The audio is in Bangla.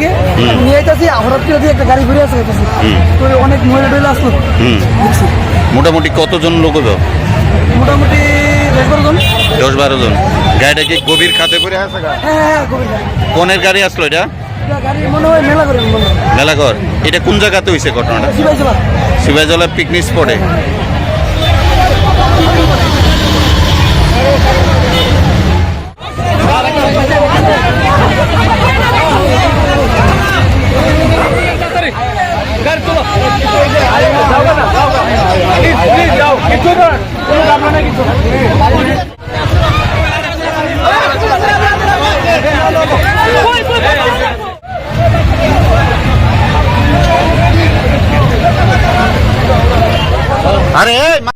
এদিকে নিয়ে যেতেছি হঠাৎ করে দিয়ে একটা গাড়ি ঘুরে আসে গেছে তো অনেক মহিলা টহিলা আসলো। হুম। মোটামুটি কতজন লোক হলো মোটামুটি দশ বারো জন। গাড়িটা কি গভীর খাতে গভীর গাড়ি। কোনের গাড়ি আসলো এটা? করে মেলাঘর এটা কোন জায়গাতে হয়েছে ঘটনাটা? শিবাজলা পিকনিক স্পটে আরে